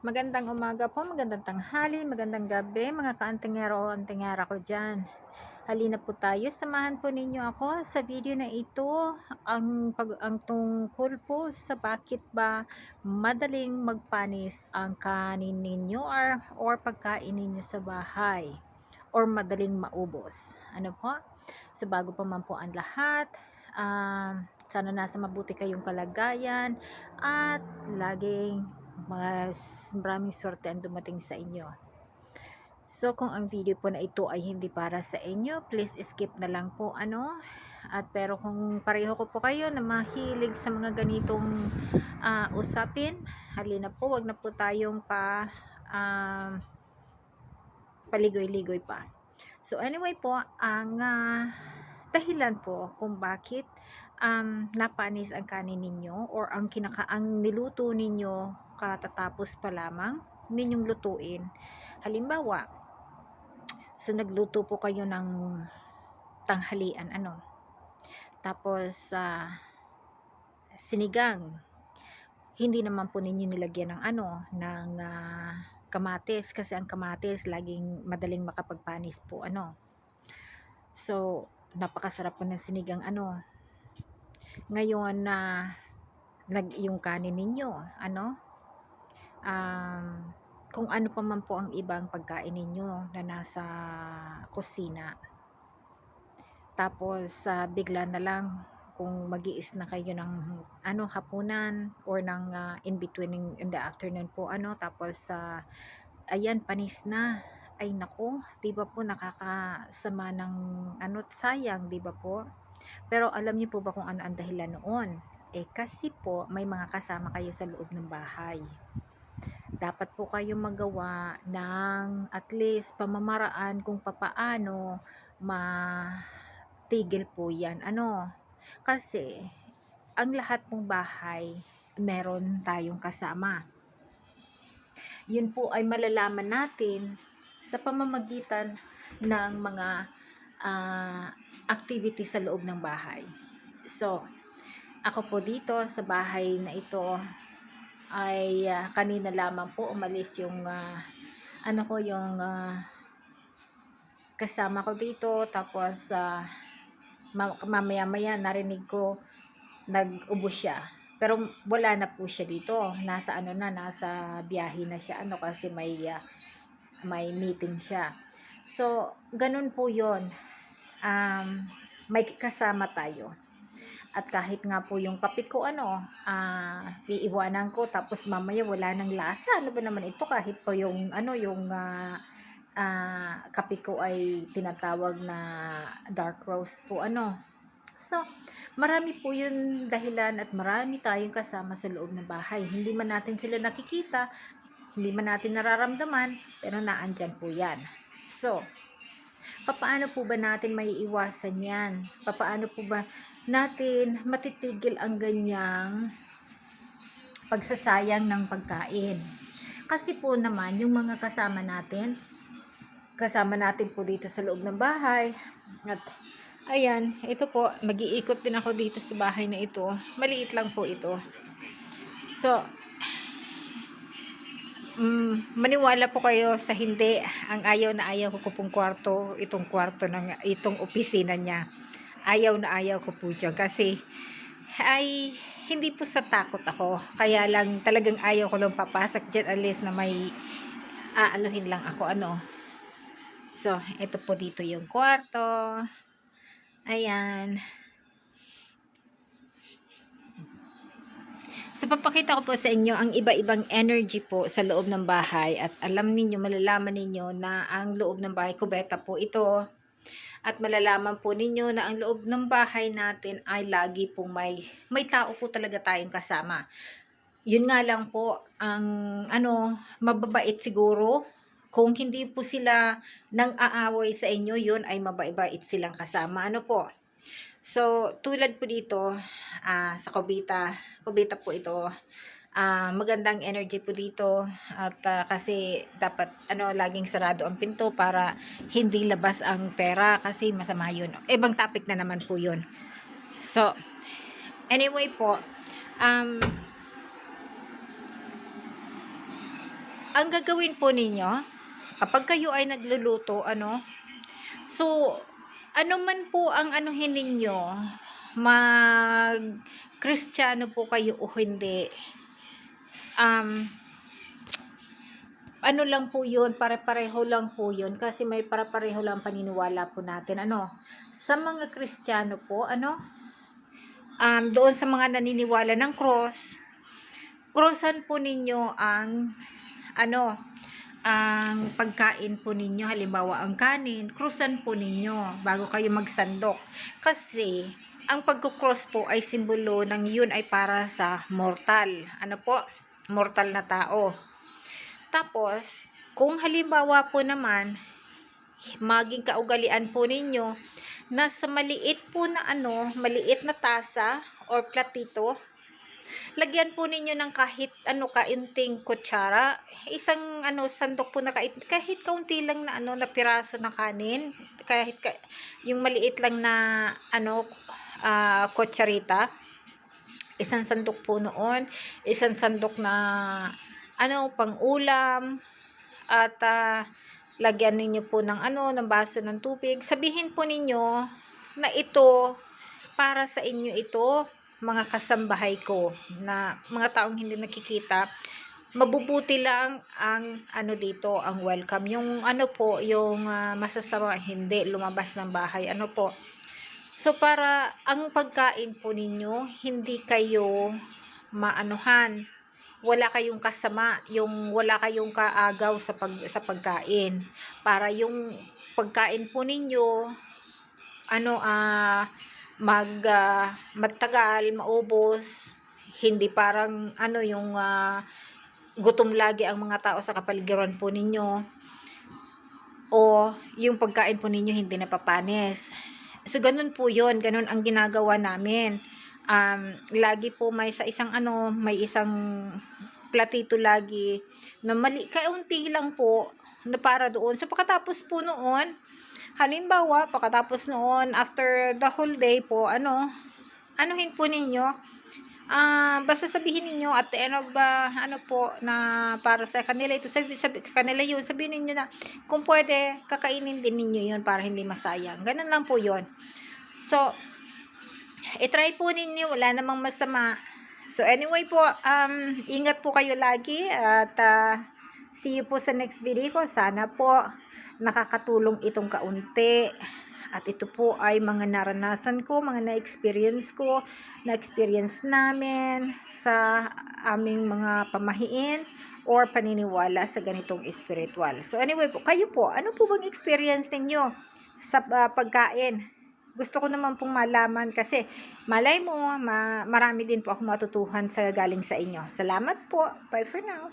Magandang umaga po, magandang tanghali, magandang gabi, mga kaantingero o antingera ko dyan. Halina po tayo, samahan po ninyo ako sa video na ito, ang, pag, ang tungkol po sa bakit ba madaling magpanis ang kanin ninyo or, or pagkain ninyo sa bahay or madaling maubos. Ano po? So bago pa man po ang lahat, um, sana nasa mabuti kayong kalagayan at laging mas maraming swerte ang dumating sa inyo. So, kung ang video po na ito ay hindi para sa inyo, please skip na lang po ano. At pero kung pareho ko po kayo na mahilig sa mga ganitong ah, usapin, halina po, wag na po tayong pa um, paligoy-ligoy pa. So, anyway po, ang ah, dahilan po kung bakit um, napanis ang kanin ninyo or ang kinaka ang niluto ninyo katatapos pa lamang ninyong lutuin. Halimbawa, so nagluto po kayo ng tanghalian, ano. Tapos, uh, sinigang. Hindi naman po ninyo nilagyan ng ano, ng uh, kamatis kasi ang kamatis laging madaling makapagpanis po ano. So, napakasarap po ng sinigang ano. Ngayon na uh, nag yung kanin ninyo, ano? Um, kung ano pa man po ang ibang pagkain ninyo na nasa kusina. Tapos uh, bigla na lang kung magiis na kayo ng ano hapunan or ng uh, in between in the afternoon po ano tapos uh, ayan panis na ay nako, 'di ba po nakakasama ng ano sayang, 'di ba po? Pero alam niyo po ba kung ano ang dahilan noon? Eh kasi po may mga kasama kayo sa loob ng bahay dapat po kayo magawa ng at least pamamaraan kung papaano matigil po yan. Ano? Kasi, ang lahat pong bahay, meron tayong kasama. Yun po ay malalaman natin sa pamamagitan ng mga uh, activity sa loob ng bahay. So, ako po dito sa bahay na ito, ay uh, kanina lamang po umalis yung uh, ano ko yung uh, kasama ko dito. Tapos uh, mamaya maya narinig ko nag-ubo siya. Pero wala na po siya dito. Nasa ano na nasa biyahe na siya. Ano kasi may uh, may meeting siya. So ganun po yon um, may kasama tayo at kahit nga po yung kape ko ano, uh, iiwanan ko tapos mamaya wala nang lasa. Ano ba naman ito kahit po yung ano yung uh, uh, kape ko ay tinatawag na dark roast po ano. So, marami po yun dahilan at marami tayong kasama sa loob ng bahay. Hindi man natin sila nakikita, hindi man natin nararamdaman, pero naandyan po yan. So, papaano po ba natin may iwasan yan? Papaano po ba natin matitigil ang ganyang pagsasayang ng pagkain. Kasi po naman, yung mga kasama natin, kasama natin po dito sa loob ng bahay, at ayan, ito po, mag-iikot din ako dito sa bahay na ito. Maliit lang po ito. So, mm, maniwala po kayo sa hindi. Ang ayaw na ayaw ko pong kwarto itong kwarto ng itong opisina niya. Ayaw na ayaw ko po dyan kasi ay hindi po sa takot ako. Kaya lang talagang ayaw ko lang papasok dyan alis na may aanuhin lang ako ano. So ito po dito yung kwarto. Ayan So, papakita ko po sa inyo ang iba-ibang energy po sa loob ng bahay at alam ninyo, malalaman ninyo na ang loob ng bahay, kubeta po ito at malalaman po ninyo na ang loob ng bahay natin ay lagi pong may, may tao po talaga tayong kasama. Yun nga lang po, ang ano, mababait siguro. Kung hindi po sila nang aaway sa inyo, yun ay mababait silang kasama. Ano po? So, tulad po dito, uh, sa Kobita, Kobita po ito, uh, magandang energy po dito at uh, kasi dapat ano laging sarado ang pinto para hindi labas ang pera kasi masama yun. Ibang topic na naman po yun. So, anyway po, um, ang gagawin po ninyo, kapag kayo ay nagluluto, ano, so, ano man po ang anuhin ninyo, mag Kristiyano po kayo o hindi, um, ano lang po yun, pare-pareho lang po yun, kasi may pare-pareho lang paniniwala po natin, ano, sa mga Kristiyano po, ano, um, doon sa mga naniniwala ng cross, crossan po ninyo ang, ano, ang pagkain po ninyo, halimbawa ang kanin, crossan po ninyo bago kayo magsandok. Kasi, ang pagkukross po ay simbolo ng yun ay para sa mortal. Ano po? Mortal na tao. Tapos, kung halimbawa po naman, maging kaugalian po ninyo, na sa maliit po na ano, maliit na tasa or platito, lagyan po ninyo ng kahit ano kainting kutsara, isang ano sandok po na kahit, kahit kaunti lang na ano na piraso ng kanin, kahit ka, yung maliit lang na ano ah, kutsarita, isang sandok po noon, isang sandok na ano pang ulam at ah, lagyan ninyo po ng ano ng baso ng tubig. Sabihin po ninyo na ito para sa inyo ito mga kasambahay ko na mga taong hindi nakikita mabubuti lang ang ano dito ang welcome. Yung ano po yung ah, masasama hindi lumabas ng bahay ano po. So para ang pagkain po ninyo hindi kayo maanuhan. Wala kayong kasama yung wala kayong kaagaw sa pag sa pagkain. Para yung pagkain po ninyo ano ah mag ah, matagal, maubos, hindi parang ano yung ah, gutom lagi ang mga tao sa kapaligiran po ninyo o yung pagkain po ninyo hindi napapanis. So ganun po 'yon, ganun ang ginagawa namin. Um, lagi po may sa isang ano, may isang platito lagi na mali kaunti lang po na para doon. So pagkatapos po noon, halimbawa, pagkatapos noon, after the whole day po, ano, anuhin po ninyo, ah basta sabihin ninyo at the end of, ah, ano po, na para sa kanila ito, sabi, sabi, kanila yun, sabihin ninyo na, kung pwede, kakainin din ninyo yun para hindi masayang. Ganun lang po yun. So, i-try po ninyo, wala namang masama. So, anyway po, um, ingat po kayo lagi at ah, see you po sa next video ko. Sana po nakakatulong itong kaunti. At ito po ay mga naranasan ko, mga na-experience ko, na-experience namin sa aming mga pamahiin or paniniwala sa ganitong spiritual. So anyway po, kayo po, ano po bang experience ninyo sa ah, pagkain? Gusto ko naman pong malaman kasi malay mo, ma- marami din po ako matutuhan sa galing sa inyo. Salamat po. Bye for now.